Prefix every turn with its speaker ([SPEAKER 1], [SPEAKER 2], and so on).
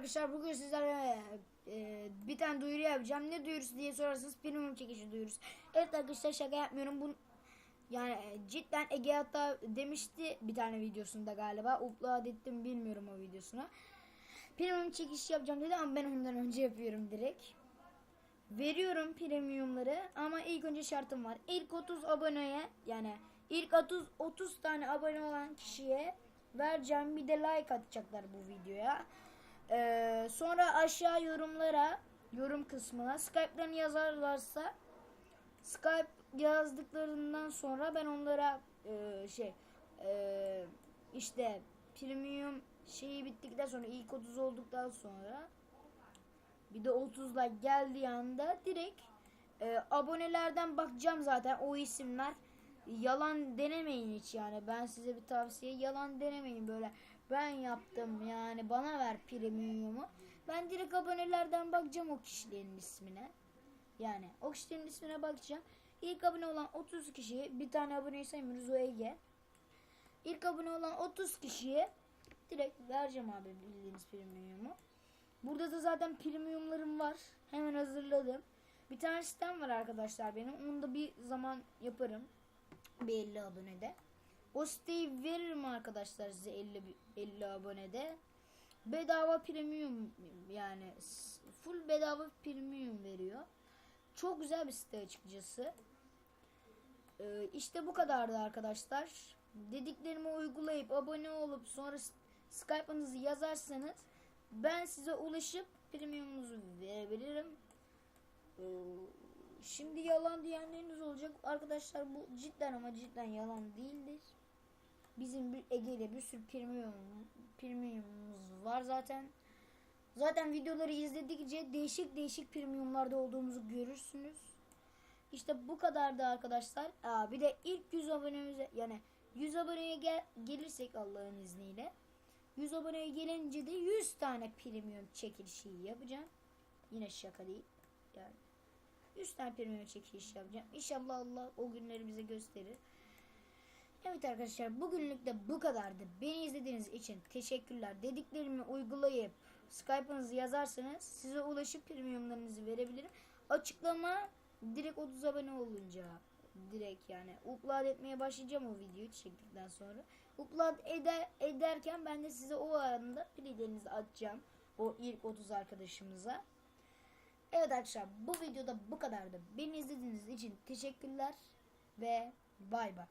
[SPEAKER 1] arkadaşlar bugün sizlere e, bir tane duyuru yapacağım. Ne duyurusu diye sorarsanız premium çekişi duyurusu. Evet arkadaşlar şaka yapmıyorum. Bu yani e, cidden Ege hatta demişti bir tane videosunda galiba. Upload ettim bilmiyorum o videosunu. Premium çekiş yapacağım dedi ama ben ondan önce yapıyorum direkt. Veriyorum premiumları ama ilk önce şartım var. İlk 30 aboneye yani ilk 30 30 tane abone olan kişiye vereceğim bir de like atacaklar bu videoya. Ee, sonra aşağı yorumlara yorum kısmına Skype'larını yazarlarsa Skype yazdıklarından sonra ben onlara e, şey e, işte premium şeyi bittikten sonra ilk 30 olduktan sonra bir de 30'la geldiği anda direkt e, abonelerden bakacağım zaten o isimler. Yalan denemeyin hiç yani ben size bir tavsiye yalan denemeyin böyle ben yaptım yani bana ver premiumu ben direkt abonelerden bakacağım o kişilerin ismine yani o kişilerin ismine bakacağım İlk abone olan 30 kişiye bir tane aboneyi saymıyoruz o Ege İlk abone olan 30 kişiye direkt vereceğim abi bildiğiniz premiumu Burada da zaten premiumlarım var. Hemen hazırladım. Bir tane sistem var arkadaşlar benim. Onu da bir zaman yaparım. Bir 50 abonede. O siteyi veririm arkadaşlar size 50 bi- 50 abonede. Bedava premium yani full bedava premium veriyor. Çok güzel bir site açıkçası. Ee, işte bu kadardı arkadaşlar. Dediklerimi uygulayıp abone olup sonra Skype'ınızı yazarsanız ben size ulaşıp premiumunuzu verebilirim. Ee, şimdi yalan diyenleriniz olacak. Arkadaşlar bu cidden ama cidden yalan değildir. Bizim bir Ege bir sürü premium, premiumumuz var zaten. Zaten videoları izledikçe değişik değişik premiumlarda olduğumuzu görürsünüz. İşte bu kadardı arkadaşlar. Aa, bir de ilk 100 abonemize yani 100 aboneye gel, gelirsek Allah'ın izniyle 100 aboneye gelince de 100 tane premium çekilişi yapacağım. Yine şaka değil. Yani 100 tane premium çekiliş yapacağım. İnşallah Allah o günleri bize gösterir. Evet arkadaşlar bugünlük de bu kadardı. Beni izlediğiniz için teşekkürler. Dediklerimi uygulayıp Skype'ınızı yazarsanız size ulaşıp premiumlarınızı verebilirim. Açıklama direkt 30 abone olunca direkt yani upload etmeye başlayacağım o videoyu çektikten sonra. Upload eder, ederken ben de size o arada playlerinizi atacağım. O ilk 30 arkadaşımıza. Evet arkadaşlar bu videoda bu kadardı. Beni izlediğiniz için teşekkürler ve bay bay.